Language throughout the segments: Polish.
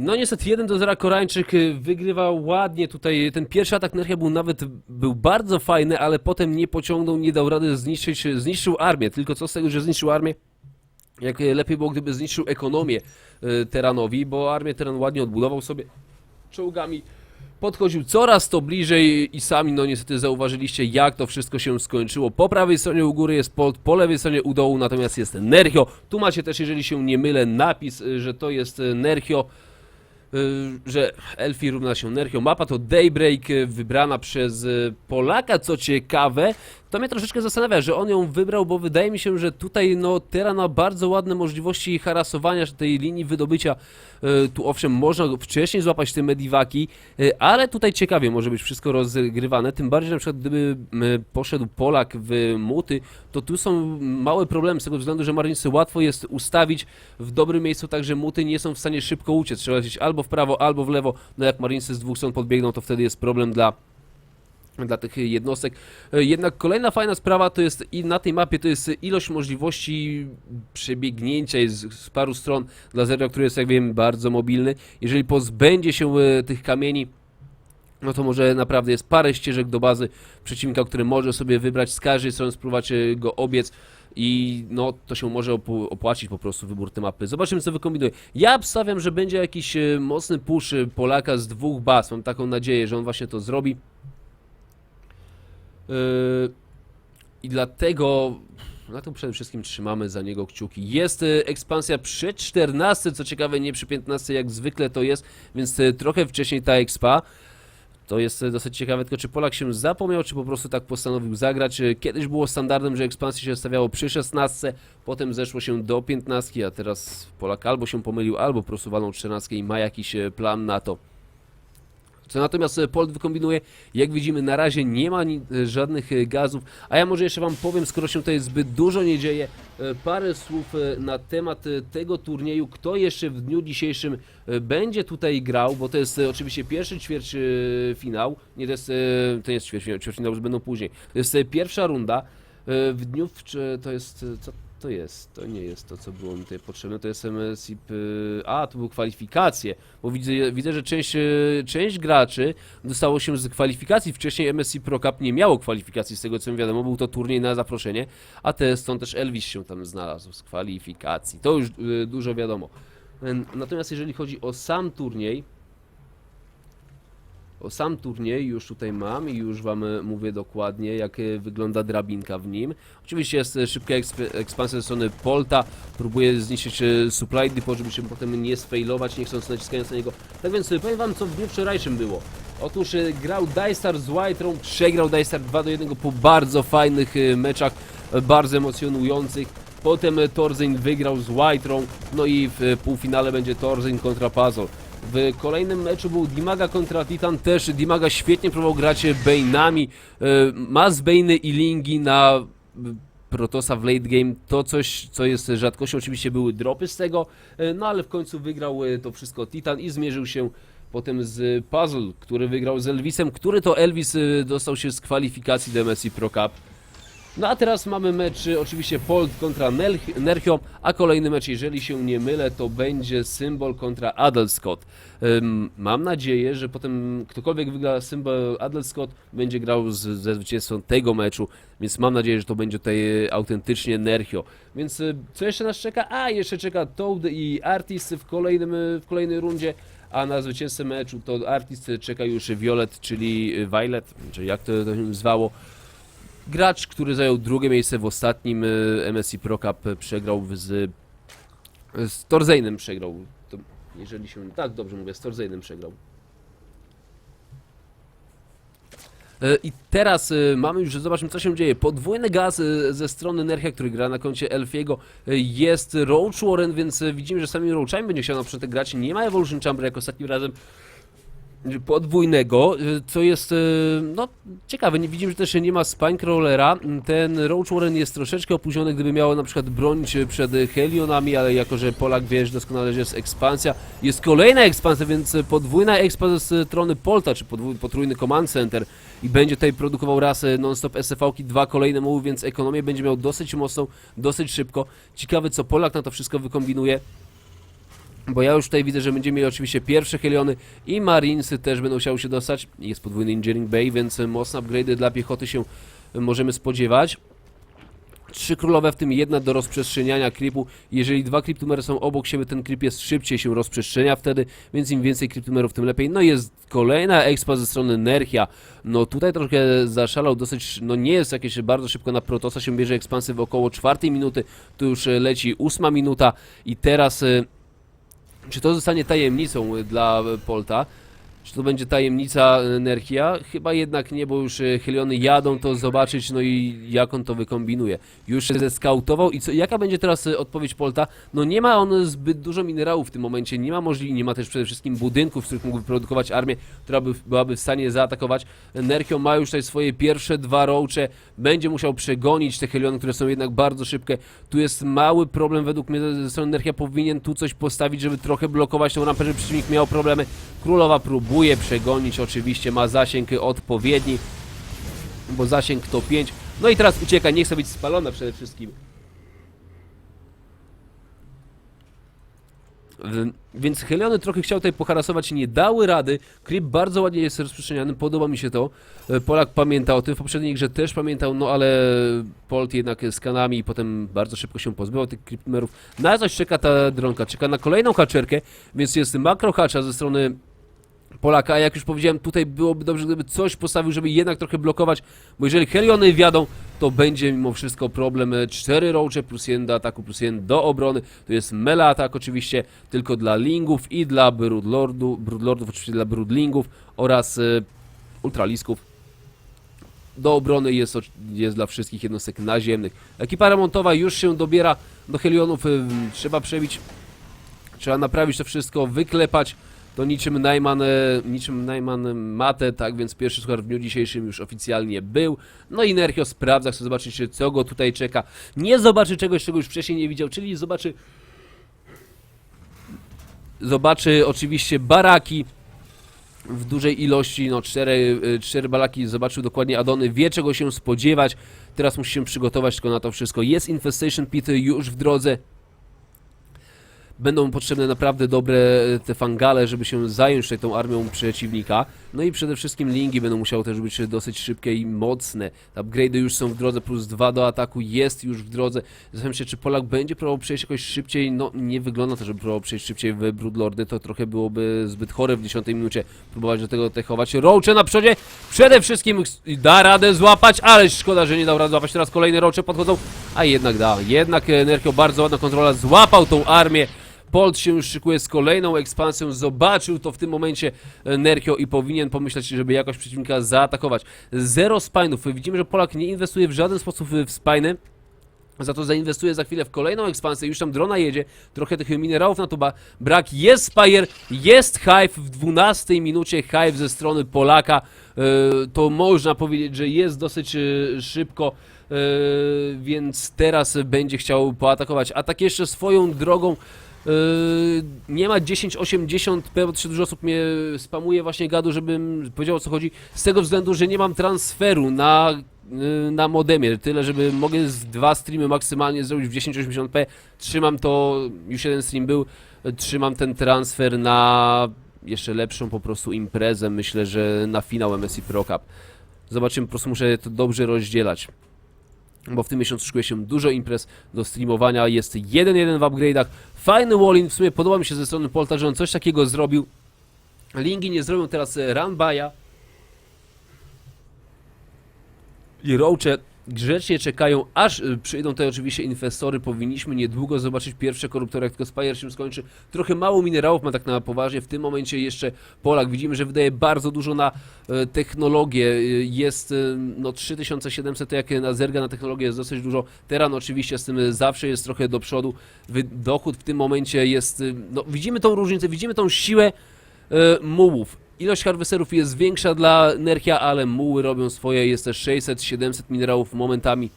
No niestety 1 do 0 Koreańczyk y, wygrywa ładnie tutaj. Ten pierwszy atak Nerchia był nawet był bardzo fajny, ale potem nie pociągnął, nie dał rady zniszczyć, zniszczył armię. Tylko co z tego, że zniszczył armię? Jak y, lepiej było, gdyby zniszczył ekonomię y, Teranowi, bo armię Teran ładnie odbudował sobie czołgami. Podchodził coraz to bliżej i sami no niestety zauważyliście jak to wszystko się skończyło. Po prawej stronie u góry jest Polt, po lewej stronie u dołu natomiast jest Nerchio. Tu macie też, jeżeli się nie mylę, napis, że to jest Nerchio. Y, że Elfi równa się Nerchio. Mapa to Daybreak, y, wybrana przez y, Polaka, co ciekawe. To mnie troszeczkę zastanawia, że on ją wybrał, bo wydaje mi się, że tutaj no Terra ma bardzo ładne możliwości harasowania tej linii wydobycia. Y, Tu owszem, można wcześniej złapać te mediwaki, y, ale tutaj ciekawie może być wszystko rozgrywane. Tym bardziej, na przykład gdyby poszedł Polak w muty, to tu są małe problemy z tego względu, że Marinesy łatwo jest ustawić w dobrym miejscu, tak że muty nie są w stanie szybko uciec. Trzeba lecieć albo w prawo, albo w lewo. No jak Marinesy z dwóch stron podbiegną, to wtedy jest problem dla dla tych jednostek. E, Jednak kolejna fajna sprawa to jest i na tej mapie to jest ilość możliwości przebiegnięcia jest z paru stron dla Zero, który jest jak wiem bardzo mobilny. Jeżeli pozbędzie się e, tych kamieni no to może naprawdę jest parę ścieżek do bazy przeciwnika, który może sobie wybrać z każdej strony, spróbować go obiec i no to się może opłacić po prostu wybór tej mapy. Zobaczymy co wykombinuje. Ja obstawiam, że będzie jakiś e, mocny push Polaka z dwóch baz. Mam taką nadzieję, że on właśnie to zrobi. Yy, I dlatego na to przede wszystkim trzymamy za niego kciuki. Jest e, ekspansja przy 14, co ciekawe nie przy 15 jak zwykle to jest, więc e, trochę wcześniej ta expa. To jest e, dosyć ciekawe, tylko czy Polak się zapomniał, czy po prostu tak postanowił zagrać. Kiedyś było standardem, że ekspansję się stawiało przy 16, potem zeszło się do 15, a teraz Polak albo się pomylił, albo po prostu walą 14 i ma jakiś plan na to. Co natomiast e, Polt wykombinuje, jak widzimy na razie nie ma e, żadnych e, gazów, a ja może jeszcze wam powiem, skoro się tutaj zbyt dużo nie dzieje, parę słów na temat tego turnieju, kto jeszcze w dniu dzisiejszym będzie tutaj grał, bo to jest oczywiście pierwszy ćwierćfinał, nie to jest, to nie jest ćwierćfinał, ćwierćfinał już będą później, to jest pierwsza runda, w dniu, w, to jest, co to jest? To nie jest to, co było mi tutaj potrzebne. To MSIP. y, A, to były kwalifikacje. Bo widzę, widzę że część, y, część graczy dostało się z kwalifikacji. Wcześniej MSI Pro Cup nie miało kwalifikacji, z tego co mi wiadomo. Był to turniej na zaproszenie. A te, stąd też Elvis się tam znalazł z kwalifikacji. To już y, dużo wiadomo. Natomiast jeżeli chodzi o sam turniej, sam turniej już tutaj mam i już wam e, mówię dokładnie, jak e, wygląda drabinka w nim. Oczywiście jest e, szybka eksp- ekspansja ze strony Polta, próbuje zniszczyć supply depot, żeby się potem nie sfailować, nie chcąc naciskając na niego. Tak więc powiem wam, co w dniu wczorajszym było. Otóż grał Dystar z Whiterą, przegrał Dystar 2 do 1 po bardzo fajnych meczach, bardzo emocjonujących. Potem Torzyń wygrał z Whiterą, no i w półfinale będzie Torzyń kontra Puzzle. W kolejnym meczu był Dimaga kontra Titan, też Dimaga świetnie próbował grać Bane'ami, e, ma z Bane'y i Lingi na Protosa w late game, to coś, co jest rzadkością, oczywiście były dropy z tego, e, no ale w końcu wygrał e, to wszystko Titan i zmierzył się potem z Puzzle, który wygrał z Elvisem, który to Elvis dostał się z kwalifikacji do Pro Cup. No a teraz mamy mecz y, oczywiście Polt kontra Nerchio, a kolejny mecz, jeżeli się nie mylę, to będzie Symbol kontra Adelscott. Mam nadzieję, że potem ktokolwiek wygra Symbol Adelscott będzie grał z, ze zwycięzcą tego meczu, więc mam nadzieję, że to będzie tutaj y, autentycznie Nerchio. Więc y, co jeszcze nas czeka? A, jeszcze czeka Toad i Artist w, kolejnym, w kolejnej rundzie. A na zwycięzcę meczu to Artist czeka już Violet, czyli Violet, czy jak to, to się zwało. Gracz, który zajął drugie miejsce w ostatnim y, MSI Pro Cup, y, przegrał z, z Torzejnem przegrał. To, jeżeli się tak dobrze mówię, z Torzejnem przegrał. I teraz y, mamy już, zobaczmy co się dzieje. Podwójny gaz y, ze strony Nerchia, który gra na koncie Elfiego. Y, Jest Roach Warren, więc y, widzimy, że sami Roachami będzie chciał na początek grać. Nie ma Evolution Chamber jak ostatnim razem podwójnego, co jest y, no ciekawe, widzimy, że też nie ma Spinecrawlera, ten Roach Warren jest troszeczkę opóźniony, gdyby miało na przykład bronić przed Helionami, ale jako, że Polak wiesz doskonale, że jest ekspansja, jest kolejna ekspansja, więc podwójna ekspa ze strony Polta, czy podwój, potrójny Command Center i będzie tutaj produkował raz y, non-stop SFV-ki, dwa kolejne muły, więc ekonomię będzie miał dosyć mocną, dosyć szybko. Ciekawe, co Polak na to wszystko wykombinuje. Bo ja już tutaj widzę, że będziemy mieli oczywiście pierwsze Heliony i Marinesy też będą chciały się dostać. Jest podwójny Engineering Bay, więc mocne upgrade'y dla piechoty się możemy spodziewać. Trzy królowe, w tym jedna do rozprzestrzeniania creepu. Jeżeli dwa creep są obok siebie, ten creep jest szybciej się rozprzestrzenia wtedy, więc im więcej creep tym lepiej. No jest kolejna expa ze strony Nerchia. No tutaj troszkę zaszalał dosyć, no nie jest jakieś bardzo szybko na Protosa się bierze ekspansy w około czwartej minuty. Tu już leci ósma minuta i teraz... czy to zostanie tajemnicą dla Polta? Czy to będzie tajemnica Nerchia? Chyba jednak nie, bo już y, Heliony jadą to zobaczyć, no i jak on to wykombinuje. Już się zeskautował i co, jaka będzie teraz y, odpowiedź Polta? No nie ma on zbyt dużo minerałów w tym momencie, nie ma możliwości, nie ma też przede wszystkim budynków, w których mógłby produkować armię, która by, byłaby w stanie zaatakować. Nerchio ma już tutaj swoje pierwsze dwa roache, będzie musiał przegonić te Heliony, które są jednak bardzo szybkie. Tu jest mały problem według mnie ze strony Nerchia, powinien tu coś postawić, żeby trochę blokować tą rampę, żeby przeciwnik miał problemy. Królowa próbuje przegonić, oczywiście ma zasięg odpowiedni, bo zasięg to 5. No i teraz ucieka, nie chce być spalona przede wszystkim. Więc Heliony trochę chciał tutaj poharasować, nie dały rady. Creep bardzo ładnie jest rozprzestrzeniany, podoba mi się to. E, Polak pamięta o tym, w poprzedniej grze też pamiętał, no ale Polt jednak z kanami i potem bardzo szybko się pozbywał tych creepmerów. Na coś czeka ta dronka, czeka na kolejną haczerkę, więc jest makro hacza ze strony Polaka, a jak już powiedziałem, tutaj byłoby dobrze, gdyby coś postawił, żeby jednak trochę blokować, bo jeżeli Heliony wjadą, to będzie mimo wszystko problem. E, Cztery roache plus jeden do ataku, plus jeden do obrony. To jest mela atak oczywiście tylko dla lingów i dla broodlordu, broodlordów, oczywiście dla broodlingów oraz e, ultralisków. Do obrony jest, jest dla wszystkich jednostek naziemnych. Ekipa remontowa już się dobiera do Helionów. e, Trzeba przebić, trzeba naprawić to wszystko, wyklepać. To niczym Najman, e, niczym Najman Mate, tak więc pierwszy suchar w dniu dzisiejszym już oficjalnie był. No i Nerchio sprawdza, chce zobaczyć co go tutaj czeka. Nie zobaczy czegoś, czego już wcześniej nie widział, czyli zobaczy... Zobaczy oczywiście baraki w dużej ilości, no cztery, y, cztery balaki, zobaczył dokładnie Adony, wie czego się spodziewać, teraz musi się przygotować tylko na to wszystko. Jest Infestation Pit już w drodze, będą potrzebne naprawdę dobre e, te fangale, żeby się zająć tutaj tą armią przeciwnika. No i przede wszystkim lingi będą musiały też być dosyć szybkie i mocne. Upgrade'y już są w drodze, plus 2 do ataku jest już w drodze. Zastanawiam się, czy Polak będzie próbował przejść jakoś szybciej. No nie wygląda to, żeby próbował przejść szybciej w Broodlordy. To trochę byłoby zbyt chore w 10 minucie próbować do tego techować. Roache na przodzie przede wszystkim da radę złapać, ale szkoda, że nie dał rady złapać. Teraz kolejne roache podchodzą, a jednak da. Jednak Nerchio bardzo ładna kontrola, złapał tą armię. Polt się już szykuje z kolejną ekspansją, zobaczył to w tym momencie e, Nerchio i powinien pomyśleć, żeby jakoś przeciwnika zaatakować. Zero spinów. Widzimy, że Polak nie inwestuje w żaden sposób w spiny. Za to zainwestuje za chwilę w kolejną ekspansję, już tam drona jedzie, trochę tych minerałów na to ba- brak, jest Spire, jest Hive. W 12 minucie, Hive ze strony Polaka, e, to można powiedzieć, że jest dosyć e, szybko, więc teraz będzie chciał poatakować. A tak jeszcze swoją drogą, nie ma 10-80, bo też dużo osób mnie spamuje właśnie gadu, żebym powiedział o co chodzi, z tego względu, że nie mam transferu na y, na modemie, tyle żeby mogę z dwa streamy maksymalnie zrobić w 1080p. Trzymam to, już jeden stream był, trzymam ten transfer na jeszcze lepszą po prostu imprezę, myślę, że na finał MSI Pro Cup. Zobaczymy, po prostu muszę to dobrze rozdzielać. Bo w tym miesiącu szykuje się dużo imprez do streamowania, jest 1-1 w upgrade'ach. Fajny wallin, w sumie podoba mi się ze strony Polta, że on coś takiego zrobił. Lingi nie zrobią teraz e, runbya, i roache grzecznie czekają, aż y, przyjdą tutaj oczywiście inwestory. Powinniśmy niedługo zobaczyć pierwsze koruptory, jak tylko Spire się skończy. Trochę mało minerałów ma tak na poważnie. W tym momencie jeszcze Polak widzimy, że wydaje bardzo dużo na e, technologię. Y, Jest no 3700, to jak na zerga na technologię jest dosyć dużo. Teran oczywiście z tym zawsze jest trochę do przodu. Dochód w tym momencie jest, y, no widzimy tą różnicę, widzimy tą siłę mułów. Ilość harwesterów jest większa dla Nerchia, ale muły robią swoje. Jest też 600-700 minerałów momentami.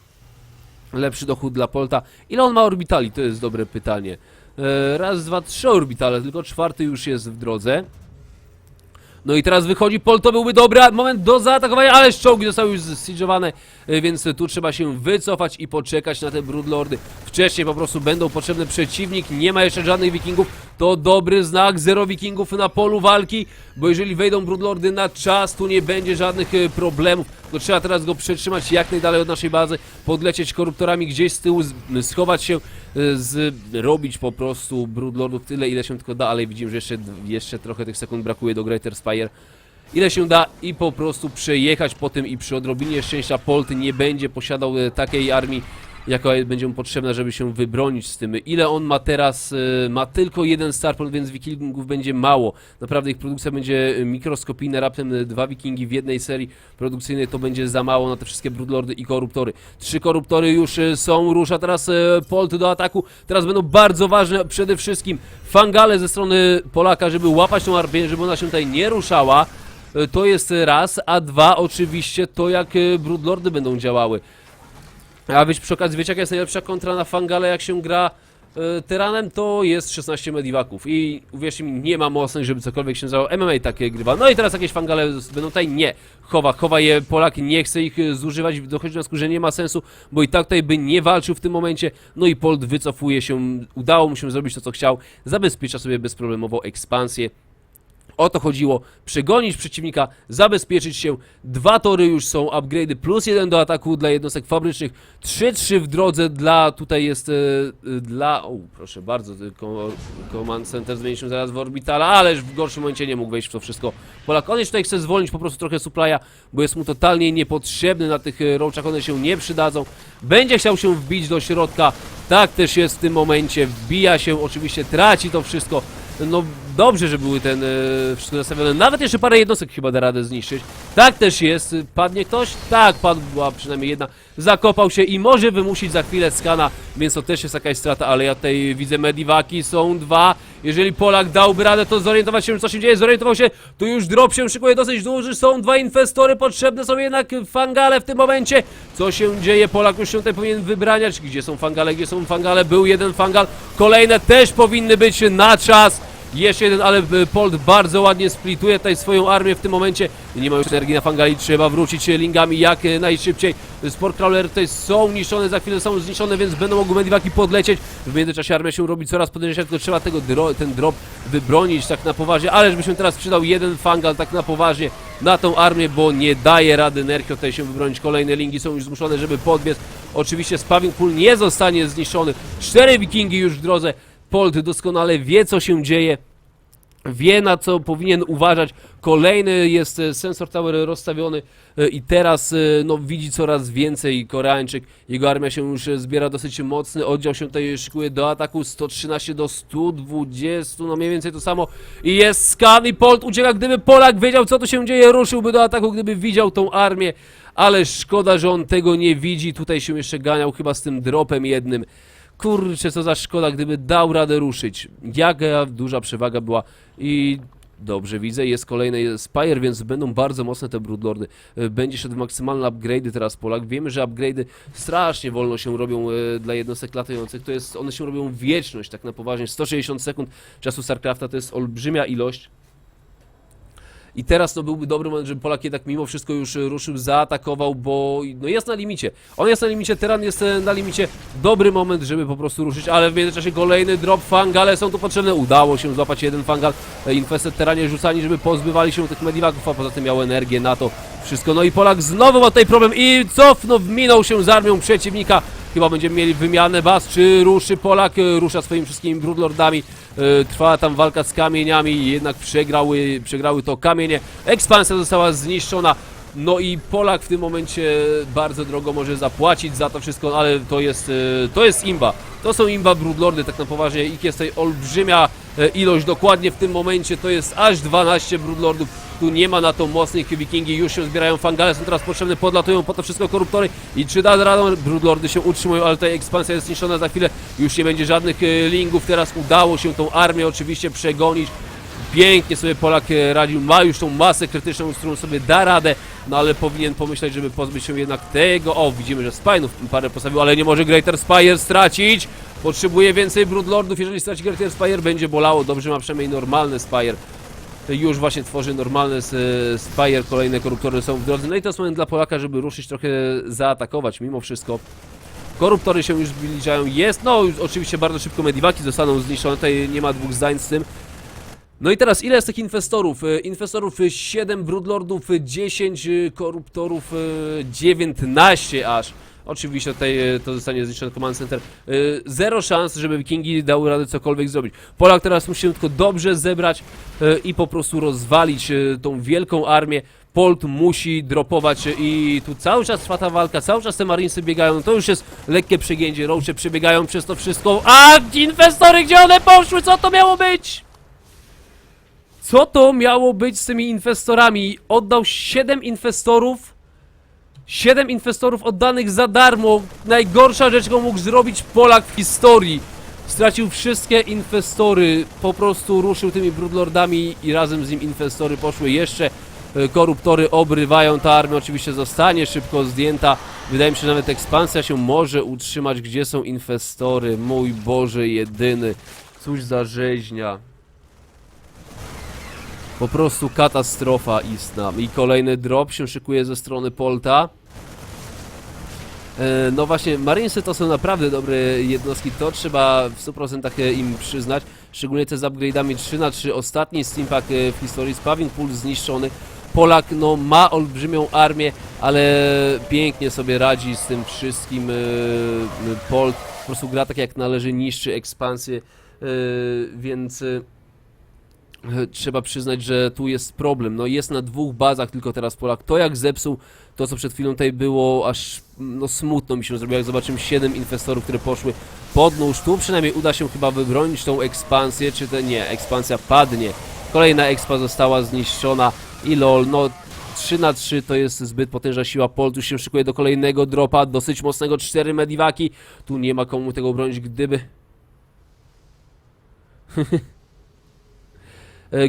Lepszy dochód dla Polta. Ile on ma orbitali? To jest dobre pytanie. E, raz, dwa, trzy orbitale, tylko czwarty już jest w drodze. No i teraz wychodzi Pol, to byłby dobry moment do zaatakowania, ale czołgi zostały już zsiege'owane, e, więc tu trzeba się wycofać i poczekać na te Broodlordy. Wcześniej po prostu będą potrzebny przeciwnik, nie ma jeszcze żadnych wikingów. To dobry znak, zero wikingów na polu walki, bo jeżeli wejdą Broodlordy na czas, tu nie będzie żadnych e, problemów. To trzeba teraz go przetrzymać jak najdalej od naszej bazy, podlecieć koruptorami gdzieś z tyłu, z, schować się, e, z, robić po prostu Broodlordów tyle, ile się tylko da, ale widzimy, że jeszcze, jeszcze trochę tych sekund brakuje do Greater Spire. Ile się da i po prostu przejechać po tym i przy odrobinie szczęścia Polt nie będzie posiadał e, takiej armii, jaka będzie mu potrzebna, żeby się wybronić z tym. Ile on ma teraz? e, Ma tylko jeden Starport, więc wikingów będzie mało. Naprawdę ich produkcja będzie e, mikroskopijna, raptem e, dwa wikingi w jednej serii produkcyjnej to będzie za mało na te wszystkie brudlordy i koruptory. Trzy koruptory już są, rusza teraz Polt do ataku. Teraz będą bardzo ważne przede wszystkim fangale ze strony Polaka, żeby łapać tą armię, żeby ona się tutaj nie ruszała. To jest raz, a dwa oczywiście to jak Broodlordy będą działały. A wiecie, przy okazji, wiecie jaka jest najlepsza kontra na Fangale jak się gra e, Tyranem? To jest 16 mediwaków i uwierzcie mi, nie ma mocnych, żeby cokolwiek się zało. MMA takie grywa. No i teraz jakieś Fangale będą tutaj? Nie. Chowa, chowa je Polak, nie chce ich e, zużywać, dochodzi do wniosku, że nie ma sensu, bo i tak tutaj by nie walczył w tym momencie. No i Polt wycofuje się, udało mu się zrobić to, co chciał, zabezpiecza sobie bezproblemowo ekspansję. O to chodziło, przegonić przeciwnika, zabezpieczyć się. Dwa tory już są, upgrade'y plus jeden do ataku dla jednostek fabrycznych, 3-3 w drodze dla, tutaj jest, e, e, dla, o proszę bardzo, e, Command Center zmieni się zaraz w Orbitala, ależ w gorszym momencie nie mógł wejść w to wszystko. Polak, on jeszcze tutaj chce zwolnić po prostu trochę supply'a, bo jest mu totalnie niepotrzebny na tych roachach, one się nie przydadzą. Będzie chciał się wbić do środka, tak też jest w tym momencie, wbija się, oczywiście traci to wszystko. No dobrze, że były ten e, wszystko nastawione. Nawet jeszcze parę jednostek chyba da radę zniszczyć. Tak też jest. Padnie ktoś? Tak, padła przynajmniej jedna. Zakopał się i może wymusić za chwilę skana, więc to też jest jakaś strata, ale ja tutaj widzę mediwaki, są dwa. Jeżeli Polak dałby radę, to zorientować się, co się dzieje, zorientował się, tu już drop się szykuje dosyć duży, są dwa inwestory, potrzebne są jednak fangale w tym momencie. Co się dzieje? Polak już się tutaj powinien wybraniać. Gdzie są fangale, gdzie są fangale? Był jeden fangal, kolejne też powinny być na czas. Jeszcze jeden, ale e, Polt bardzo ładnie splituje tutaj swoją armię w tym momencie. Nie ma już energii na fangali, trzeba wrócić lingami jak e, najszybciej. Sport Crawler tutaj są niszczone, za chwilę są zniszczone, więc będą mogły mediwaki podlecieć. W międzyczasie armia się robi coraz potężniejsza, tylko trzeba tego dro ten drop wybronić tak na poważnie. Ale żeby się teraz przydał jeden fangal tak na poważnie na tą armię, bo nie daje rady Nerkio tutaj się wybronić. Kolejne lingi są już zmuszone, żeby podbiec. Oczywiście Spaving Pool nie zostanie zniszczony. Cztery wikingi już w drodze. Polt doskonale wie, co się dzieje. Wie na co powinien uważać. Kolejny jest e, sensor tower rozstawiony e, i teraz e, no, widzi coraz więcej Koreańczyk. Jego armia się już zbiera dosyć mocny. Oddział się tutaj szykuje do ataku 113 do 120, no mniej więcej to samo. I jest skan i Polt ucieka. Gdyby Polak wiedział co tu się dzieje, ruszyłby do ataku, gdyby widział tą armię. Ale szkoda, że on tego nie widzi. Tutaj się jeszcze ganiał chyba z tym dropem jednym. Kurczę, co za szkoda, gdyby dał radę ruszyć. Jaka duża przewaga była i dobrze widzę, jest kolejny Spire, więc będą bardzo mocne te Broodlordy. E, Będzie szedł w maksymalne upgrade'y teraz Polak. Wiemy, że upgrade'y strasznie wolno się robią e, dla jednostek latających. To jest, one się robią wieczność, tak na poważnie. 160 sekund czasu StarCrafta to jest olbrzymia ilość. I teraz to byłby dobry moment, żeby Polak jednak mimo wszystko już e, ruszył, zaatakował, bo no jest na limicie. On jest na limicie, Tyran jest e, na limicie. Dobry moment, żeby po prostu ruszyć, ale w międzyczasie kolejny drop, fangale są tu potrzebne. Udało się złapać jeden fangal. E, Infested Teranie rzucani, żeby pozbywali się tych mediwaków, a poza tym miał energię na to wszystko. No i Polak znowu ma tutaj problem i cofnął, minął się z armią przeciwnika. Chyba będziemy mieli wymianę baz, czy ruszy Polak, rusza swoimi wszystkimi Broodlordami. E, Trwała tam walka z kamieniami, jednak przegrały, przegrały to kamienie. Ekspansja została zniszczona. No i Polak w tym momencie bardzo drogo może zapłacić za to wszystko, ale to jest, e, to jest imba. To są imba Broodlordy, tak na poważnie. Ich jest tutaj olbrzymia e, ilość, dokładnie w tym momencie to jest aż 12 Broodlordów. Tu nie ma na to mocnych wikingi, już się zbierają fangale, są teraz potrzebne, podlatują po to wszystko koruptory. I czy da radę, Broodlordy się utrzymują, ale tutaj ekspansja jest zniszczona za chwilę, już nie będzie żadnych e, lingów, teraz udało się tą armię oczywiście przegonić, Pięknie sobie Polak e, radził, ma już tą masę krytyczną, z którą sobie da radę, no ale powinien pomyśleć, żeby pozbyć się jednak tego. O, widzimy, że Spinów parę postawił, ale nie może Greater Spire stracić. Potrzebuje więcej Broodlordów, jeżeli straci Greater Spire, będzie bolało. Dobrze ma przynajmniej normalny Spire. Już właśnie tworzy normalny s- Spire, kolejne koruptory są w drodze. No i to jest moment dla Polaka, żeby ruszyć trochę zaatakować mimo wszystko. Koruptory się już zbliżają. Jest, no oczywiście bardzo szybko mediwaki zostaną zniszczone, tutaj nie ma dwóch zdań z tym. No i teraz ile jest tych inwestorów? E, Inwestorów e, 7, Broodlordów e, 10, e, Koruptorów e, 19 aż. Oczywiście tutaj to zostanie zniszczone Command Center. Zero szans, żeby Wikingi dały radę cokolwiek zrobić. Polak teraz musi tylko dobrze zebrać i po prostu rozwalić tą wielką armię. Polt musi dropować i tu cały czas trwa ta walka, cały czas te Marinesy biegają, to już jest lekkie przegięcie, Roache przebiegają przez to wszystko. A inwestory, gdzie one poszły? Co to miało być? Co to miało być z tymi inwestorami? Oddał 7 inwestorów. 7 inwestorów oddanych za darmo. Najgorsza rzecz, jaką mógł zrobić Polak w historii. Stracił wszystkie inwestory. Po prostu ruszył tymi broodlordami i razem z nim inwestory poszły jeszcze. e, Koruptory obrywają ta armia. Oczywiście zostanie szybko zdjęta. Wydaje mi się, że nawet ekspansja się może utrzymać. Gdzie są inwestory? Mój Boże, jedyny. Cóż za rzeźnia. Po prostu katastrofa istna. I kolejny drop się szykuje ze strony Polta. E, No właśnie, Marinesy to są naprawdę dobre jednostki, to trzeba w 100% im przyznać. Szczególnie te z upgrade'ami 3 na 3 Ostatni Steampack e, w historii, Spawing Pulse zniszczony. Polak no ma olbrzymią armię, ale pięknie sobie radzi z tym wszystkim. e, Polt po prostu gra tak jak należy, niszczy ekspansję, e, więc... e, Trzeba przyznać, że tu jest problem. No jest na dwóch bazach tylko teraz Polak. To jak zepsuł to, co przed chwilą tutaj było, aż no smutno mi się zrobiło, jak zobaczymy 7 inwestorów, które poszły pod nóż. Tu przynajmniej uda się chyba wybronić tą ekspansję, czy to nie, ekspansja padnie. Kolejna expa została zniszczona i lol, no 3 na 3 to jest zbyt potężna siła. Polt już się szykuje do kolejnego dropa, dosyć mocnego 4 mediwaki. Tu nie ma komu tego bronić, gdyby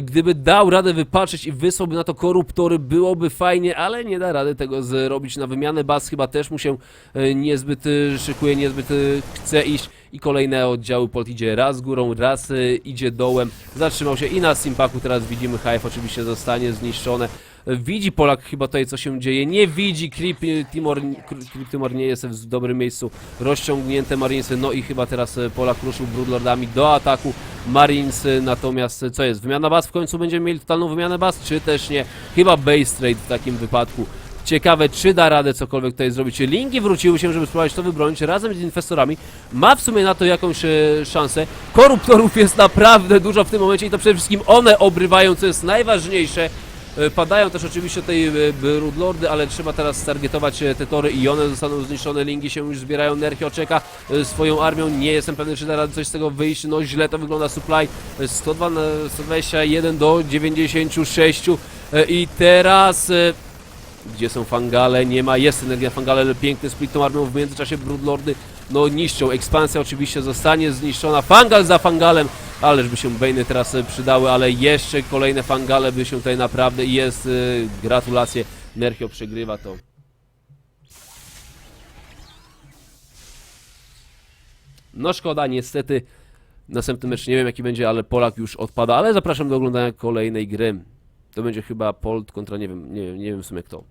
Gdyby dał radę wypatrzeć i wysłałby na to koruptory, byłoby fajnie, ale nie da rady tego zrobić. Na wymianę baz chyba też mu się e, niezbyt e, szykuje, niezbyt e, chce iść. I kolejne oddziały Polt idzie raz górą, raz e, idzie dołem. Zatrzymał się i na Simpaku teraz widzimy HF oczywiście zostanie zniszczone. E, Widzi Polak chyba tutaj co się dzieje, nie widzi, Creep e, Timor, Creep Timor nie jest w dobrym miejscu, rozciągnięte Marinesy, no i chyba teraz e, Polak ruszył Broodlordami do ataku. Marines y, natomiast y, co jest? Wymiana baz w końcu będziemy mieli totalną wymianę baz, czy też nie? Chyba base trade w takim wypadku. Ciekawe, czy da radę cokolwiek tutaj zrobić. Linki wróciły się, żeby spróbować to wybronić razem z inwestorami. Ma w sumie na to jakąś e, szansę. Koruptorów jest naprawdę dużo w tym momencie i to przede wszystkim one obrywają, co jest najważniejsze. E, Padają też oczywiście tutaj e, Broodlordy, ale trzeba teraz targetować e, te tory i one zostaną zniszczone. Linki się już zbierają, Nerchio czeka swoją armią. Nie jestem pewny, czy da radę coś z tego wyjść. No źle to wygląda supply. E, 102 na 121 do 96 E, i teraz... gdzie są fangale? Nie ma, jest energia fangale, ale piękny split tą armią w międzyczasie Broodlordy no niszczą. Ekspansja oczywiście zostanie zniszczona. Fangal za fangalem, ależ by się Bejny teraz e, przydały, ale jeszcze kolejne fangale by się tutaj naprawdę jest. y, Gratulacje, Nerchio przegrywa to. No szkoda, niestety. Następny mecz nie wiem jaki będzie, ale Polak już odpada, ale zapraszam do oglądania kolejnej gry. To będzie chyba Polt kontra nie wiem, nie, wiem- nie wiem w sumie kto.